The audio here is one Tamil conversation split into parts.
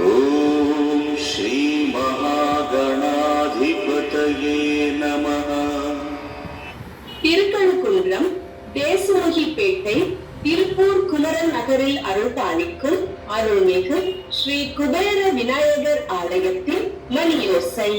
ॐ श्रीमहागणाधिपतये नमः திருக்கழுக்குன்றம் தேசுமகிப்பேட்டை திருப்பூர் குமரன் நகரில் அருள்பாலிக்கும் அருள்மிகு ஸ்ரீ குபேர விநாயகர் ஆலயத்தின் மணியோசை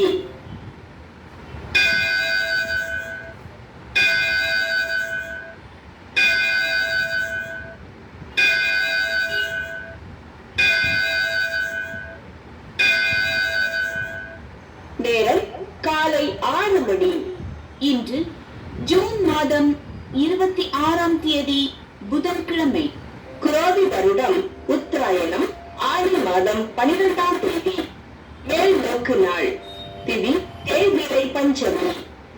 ஆறு மணி இன்று ஜூன் மாதம் இருபத்தி ஆறாம் தேதி புதன்கிழமை குரோதி வருடம் உத்தராயணம் ஆடி மாதம் பனிரெண்டாம் தேதி மேல் நோக்கு நாள் திதி தேய்பிரை பஞ்சமி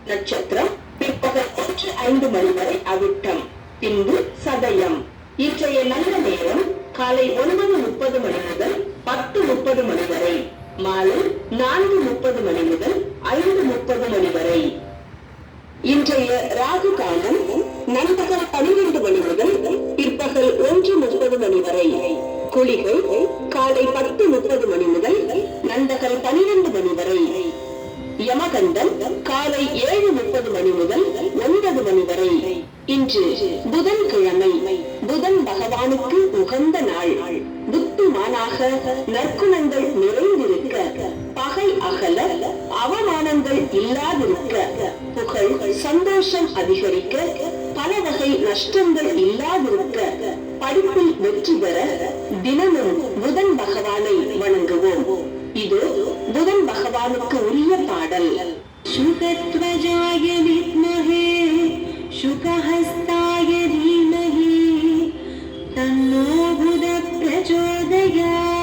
நட்சத்திரம் பிற்பகல் ஒன்று ஐந்து மணி வரை அவிட்டம் பின்பு சதயம். இன்றைய நல்ல நேரம் காலை ஒன்பது முப்பது மணி முதல் பத்து முப்பது மணி வரை மாலை நான்கு முப்பது மணி முதல் ஐந்து முப்பது மணி வரை இன்றைய ராகு காலம் நண்பகல் பனிரெண்டு மணி முதல் பிற்பகல் ஒன்று முப்பது மணி வரை. குளிகை காலை பத்து முப்பது மணி முதல் நண்பகல் பனிரெண்டு மணி வரை. யமகண்டம் காலை ஏழு முப்பது மணி முதல் ஒன்பது மணி வரை. இன்று புதன்கிழமை புதன் பகவானுக்கு உகந்த நாள். புத்திமானாக நற்குணங்கள் நிறைந்திருக்க பகை அகல இல்லாதிருக்க புகழ் சந்தோஷம் அதிகரிக்க பல வகை நஷ்டங்கள் இல்லாதிருக்க படிப்பில் வெற்றி பெற தினமும் புதன் பகவானை வணங்குவோம். இது புதன் பகவானுக்கு உரிய பாடல். சுகத்வஜாய வித்மஹே சுகஹஸ்தாய தன்னோ புத பிரச்சோதயா